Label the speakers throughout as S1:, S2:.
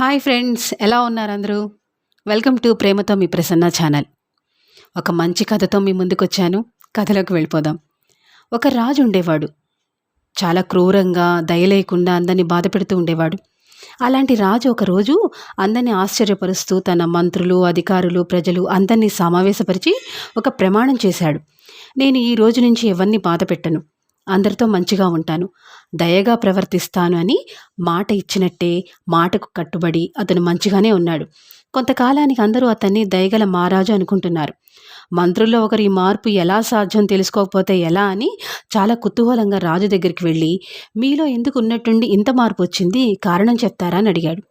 S1: Hi friends ఎలా ఉన్నారు అందరూ? వెల్కమ్ టు ప్రేమతో మీ ప్రసన్న ఛానల్. ఒక మంచి కథతో మీ ముందుకు వచ్చాను కథలోకి వెళ్ళిపోదాం. ఒక రాజు ఉండేవాడు. చాలా క్రూరంగా దయలేకుండా అందరినీ బాధ పెడుతూ ఉండేవాడు. అలాంటి రాజు ఒకరోజు అందరినీ ఆశ్చర్యపరుస్తూ తన మంత్రులు అధికారులు ప్రజలు అందరినీ సమావేశపరిచి ఒక ప్రమాణం చేశాడు. నేను ఈ రోజు నుంచి ఎవరిని బాధ పెట్టను. అందరితో మంచిగా ఉంటాను. దయగా ప్రవర్తిస్తాను అని మాట ఇచ్చినట్టే మాటకు కట్టుబడి అతను మంచిగానే ఉన్నాడు. కొంతకాలానికి అందరూ అతన్ని దయగల మహారాజు అనుకుంటున్నారు. మంత్రుల్లో ఒకరి మార్పు ఎలా సాధ్యం తెలుసుకోకపోతే ఎలా అని చాలా కుతూహలంగా రాజు దగ్గరికి వెళ్ళి మీలో ఎందుకు ఉన్నట్టుండి ఇంత మార్పు వచ్చింది? కారణం చెప్తారా? అని అడిగాడు.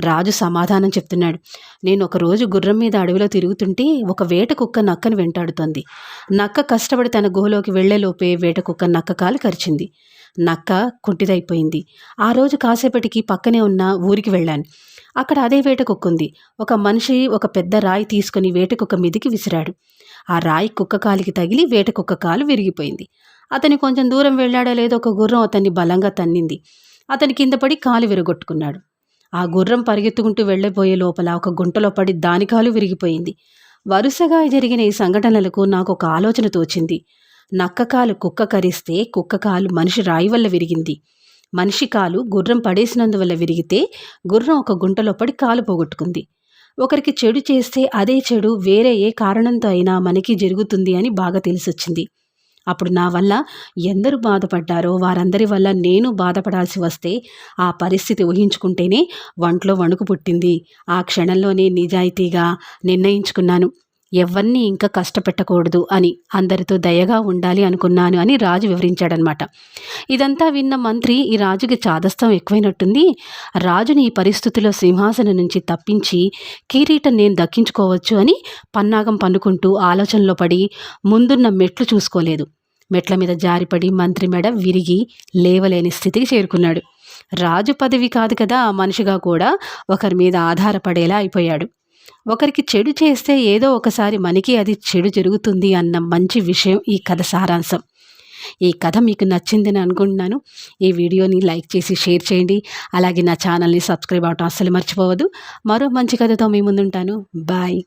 S1: రాజు సమాధానం చెప్తున్నాడు. నేను ఒకరోజు గుర్రం మీద అడవిలో తిరుగుతుంటే ఒక వేట కుక్క నక్కను వెంటాడుతోంది. నక్క కష్టపడి తన గుహలోకి వెళ్ళేలోపే వేట కుక్క నక్క కాలు కరిచింది. నక్క కుంటిదైపోయింది. ఆ రోజు కాసేపటికి పక్కనే ఉన్న ఊరికి వెళ్ళాను. అక్కడ అదే వేట కుక్క ఉంది. ఒక మనిషి ఒక పెద్ద రాయి తీసుకుని వేట కుక్క మీదికి విసిరాడు. ఆ రాయి కుక్క కాలికి తగిలి వేట కుక్క కాలు విరిగిపోయింది. అతని కొంచెం దూరం వెళ్ళాడో లేదో ఒక గుర్రం అతన్ని బలంగా తన్నింది. అతని కింద పడి కాలు విరగొట్టుకున్నాడు. ఆ గుర్రం పరిగెత్తుకుంటూ వెళ్ళబోయే లోపల ఒక గుంటలో పడి దాని కాలు విరిగిపోయింది. వరుసగా జరిగిన ఈ సంఘటనలకు నాకు ఒక ఆలోచన తోచింది. నక్క కాలు కుక్క కరిస్తే కుక్క కాలు మనిషి రాయి వల్ల విరిగింది. మనిషి కాలు గుర్రం పడేసినందువల్ల విరిగితే గుర్రం ఒక గుంటలో పడి కాలు పోగొట్టుకుంది. ఒకరికి చెడు చేస్తే అదే చెడు వేరే ఏ కారణంతో అయినా మనకి జరుగుతుంది అని బాగా తెలిసొచ్చింది. అప్పుడు నా వల్ల ఎందరు బాధపడ్డారో వారందరి వల్ల నేను బాధపడాల్సి వస్తే ఆ పరిస్థితి ఊహించుకుంటేనే వంట్లో వణుకు పుట్టింది. ఆ క్షణంలోనే నిజాయితీగా నిర్ణయించుకున్నాను. ఎవరిని ఇంకా కష్టపెట్టకూడదు అని అందరితో దయగా ఉండాలి అనుకున్నాను అని రాజు వివరించాడనమాట ఇదంతా విన్న మంత్రి ఈ రాజుకి చాదస్తం ఎక్కువైనట్టుంది. రాజుని ఈ పరిస్థితిలో సింహాసనం నుంచి తప్పించి కిరీటం నేను దక్కించుకోవచ్చు అని పన్నాగం పన్నుకుంటూ ఆలోచనలో పడి ముందున్న మెట్లు చూసుకోలేదు. మెట్ల మీద జారిపడి మంత్రి మెడ విరిగి లేవలేని స్థితికి చేరుకున్నాడు. రాజు పదవి కాదు కదా మనిషిగా కూడా ఒకరి మీద ఆధారపడేలా అయిపోయాడు. ఒకరికి చెడు చేస్తే ఏదో ఒకసారి మనకి అది చెడు జరుగుతుంది అన్న మంచి విషయం ఈ కథ సారాంశం. ఈ కథ మీకు నచ్చిందని అనుకుంటున్నాను. ఈ వీడియోని లైక్ చేసి షేర్ చేయండి. అలాగే నా ఛానల్ని సబ్స్క్రైబ్ అవటం అస్సలు మర్చిపోవద్దు. మరో మంచి కథతో మీ ముందుంటాను. బాయ్.